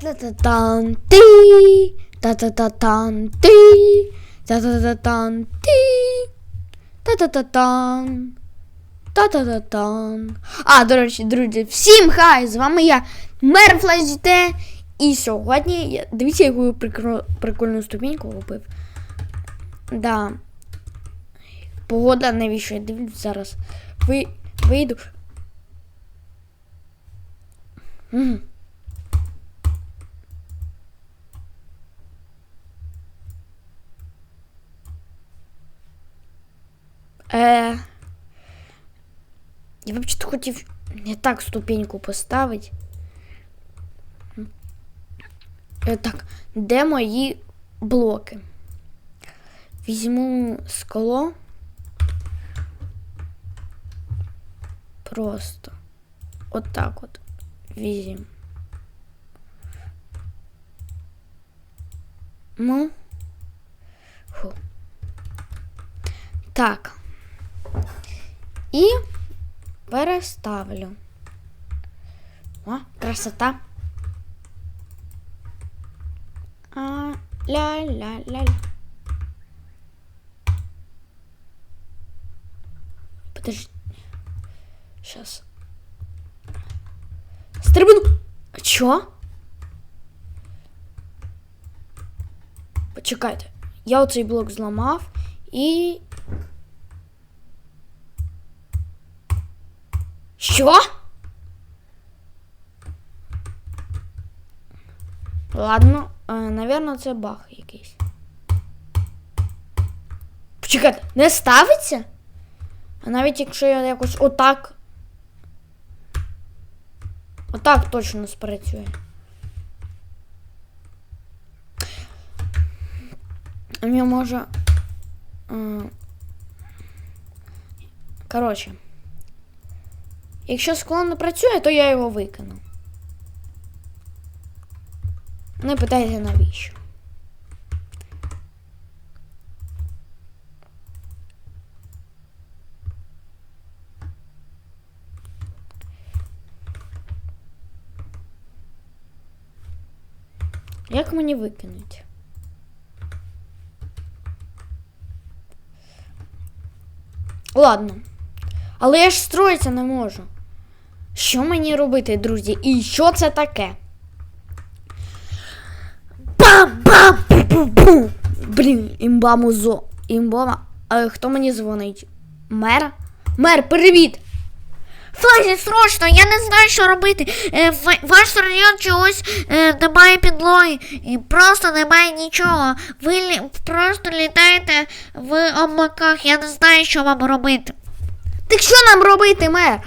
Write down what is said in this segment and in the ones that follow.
Та-та-та-тан ти, та-та-та-тан ти, та-та-та-тан та-та-та-тан. А, до речі, друзі, всім хай! З вами я, Мер Флеште. І сьогодні, я- дивіться, яку прикро- прикольну ступеньку купив. Да. Погода, навіщо я дивлюсь зараз. Ви, вийду. Мгм. Е, я взагалі хотів не так ступеньку поставити. Е, так, де мої блоки? Візьму скло. Просто. От так от. Візьму. Ну. Фу. Так. І переставлю. О, красота. А, ля-ля-ля-ля. Подожди. Сейчас. Стрибну. Чо? Почекайте. Я оцей блок зламав і. Що? Ладно, е, навірно, це баг якийсь. Почекайте, не ставиться? А навіть якщо я якось отак. Отак точно спрацює. А мені може. е, Коротше. Якщо скло не працює, то я його викину. Не питайте навіщо. Як мені викинуть? Ладно. Але я ж строїтися не можу. Що мені робити, друзі? І що це таке? Бам-бам! Бу-бу-бу! Блін, імба музо. Імба. А хто мені дзвонить? Мер? Мер, привіт! Флазі, срочно, я не знаю, що робити. Е, ваш район чогось е, немає підлоги і просто немає нічого. Ви просто літаєте в облаках, я не знаю, що вам робити. Так що нам робити, мер?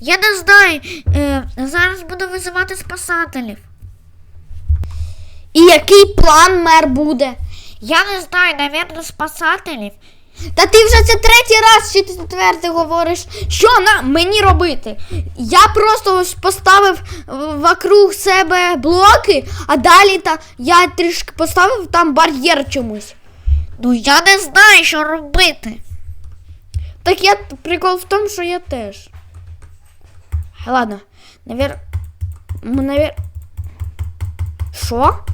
Я не знаю. Е, зараз буду визивати спасателів. І який план мер буде? Я не знаю, навірно, спасателів. Та ти вже це третій раз чи ти четвертий говориш, що нам мені робити? Я просто ось поставив вокруг себе блоки, а далі та я трішки поставив там бар'єр чомусь. Ну я не знаю, що робити. Так я прикол в тому, що я теж. Ладно, навер... м, навер... Що?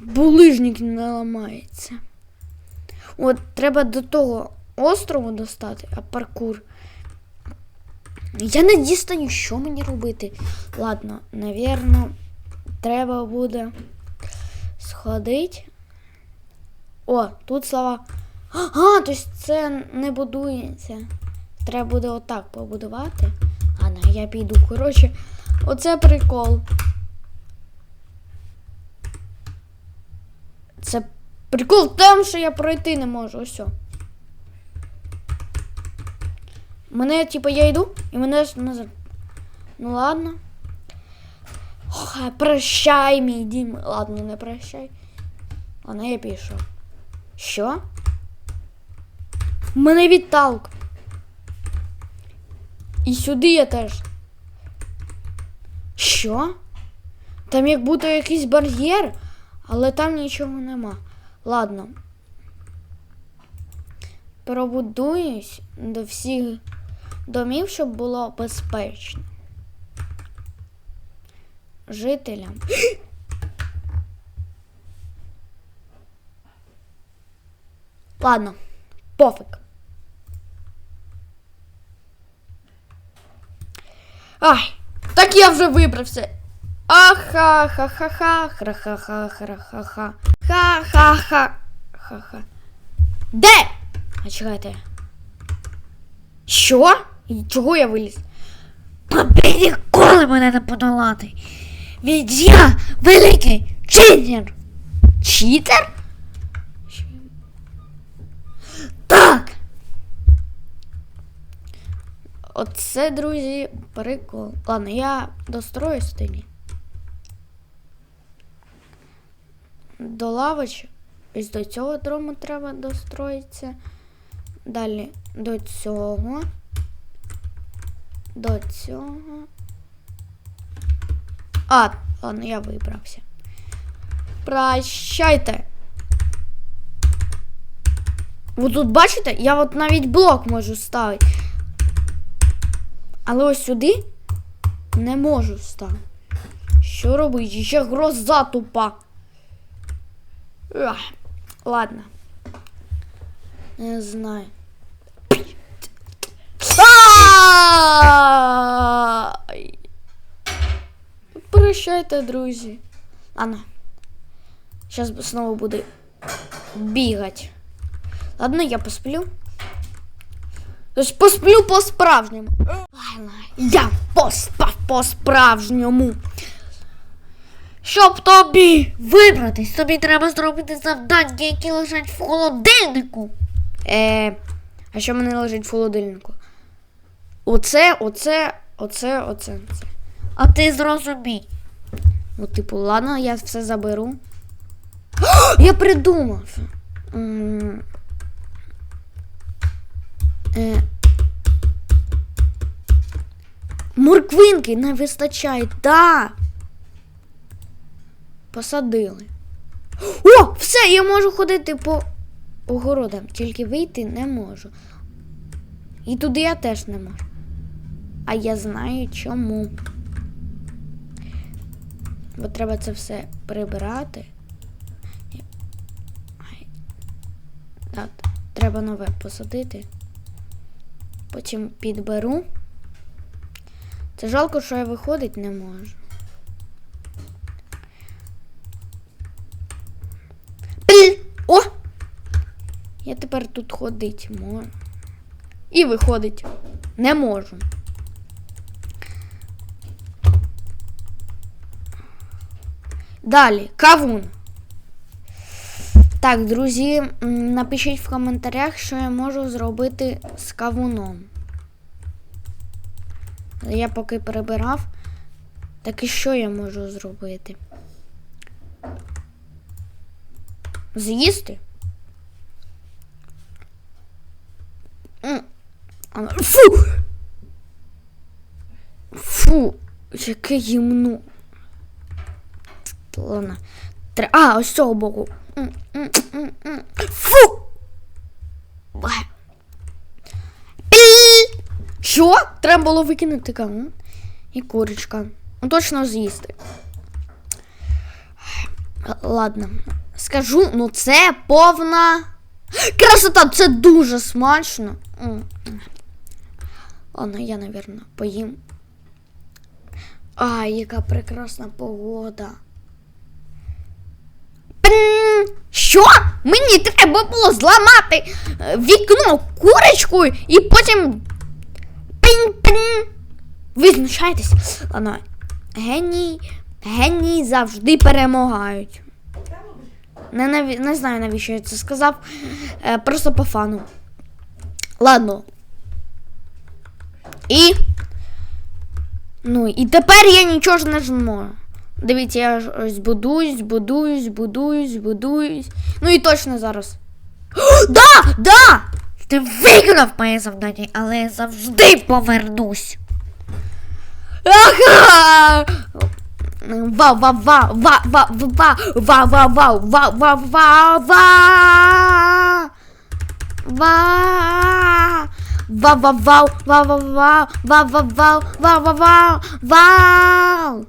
Булижник не ламається. От треба до того острову достати, а паркур. Я не дістаю, що мені робити. Ладно, навірно, треба буде сходити. О, тут слова. А, тобто це не будується. Треба буде отак побудувати. Я піду. Коротше, оце прикол. Це прикол тому, що я пройти не можу. Ось. Мене, типу, я йду і мене назад. Ну ладно. Ох, прощай, мій дім. Ладно, не прощай. Ладно, я пішов. Що? Мене відталк. І сюди я теж. Що? Там як будто якийсь бар'єр, але там нічого нема. Ладно. Пробудуюсь до всіх домів, щоб було безпечно. жителям. Ладно, пофіг. Ай, так я вже вибрався. Аха-ха-ха-ха, ха-ха-ха-ха-ха-ха. Ха-ха-ха. Ха-ха. Де? А чекайте. Що? Чого я виліз? Тобі ніколи мене не подолати. Від я великий читер. Читер? Так. Оце, друзі, прикол. Ладно, я достроюсь тоді. До лавочок. Ось до цього дрому треба достроїтися. Далі до цього. До цього. А, ладно, я вибрався. Прощайте. Ви тут бачите, я от навіть блок можу ставити. Але ось сюди не можу ставити. Що робити? Ще гроза тупа. Ах, ладно. Не знаю. Прощайте, друзі. Ладно. Зараз знову буде бігати. Ладно, я посплю. Тож посплю по-справжньому. Я поспав по-справжньому. Щоб тобі вибратись, тобі треба зробити завдання, які лежать в холодильнику. Е, а що мене лежить в холодильнику? Оце, оце, оце, оце. це. А ти зрозумій. Ну, типу, ладно, я все заберу. Я придумав. Е, морквинки не вистачає, да. Посадили. О, все, я можу ходити по огородам, тільки вийти не можу. І туди я теж не можу. А я знаю чому. Бо треба це все прибирати. Так, треба нове посадити. Потім підберу. Це жалко, що я виходити не можу. Піль! О! Я тепер тут ходити можу. І виходить. Не можу. Далі, кавун. Так, друзі, напишіть в коментарях, що я можу зробити з кавуном. Я поки перебирав. Так і що я можу зробити? З'їсти? Фу! Фу, яке гімно. Ладно. А, ось цього боку. Фу! Що? Треба було викинути кавун. І курочка. Ну, точно з'їсти. Ладно. Скажу, ну це повна. Красота, це дуже смачно. Ладно, я, напевно, поїм. Ай, яка прекрасна погода. Що? Мені треба було зламати е, вікно курочкою і потім. Ви знущаєтесь? Ладно. Геній. Генії завжди перемагають. Не, наві... не знаю, навіщо я це сказав. Е, просто по фану. Ладно. І. Ну, і тепер я нічого ж не зможу. Дивіться, я будуюсь, будуюсь, будуюсь, будуюсь. Ну і точно зараз. Да! Да! Ти виконав моє завдання, але я завжди повернусь. Ага! Ва ва ва ва ва ва ва ва ва ва ва ва ва ва Ва ва ва ва ва ва ва ва ва ва ва ва ва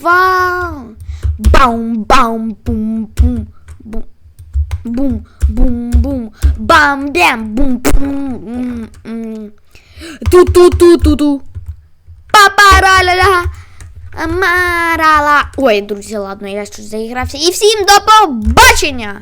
Вау! Баум, баум, бум, бум, бум. Бум, бум, бум, бам, бям, бум, бум. м, м. Ту-ту-ту-ту-ту. Папараля. Марала. Ой, друзі, ладно, я щось заігрався. І всім до побачення!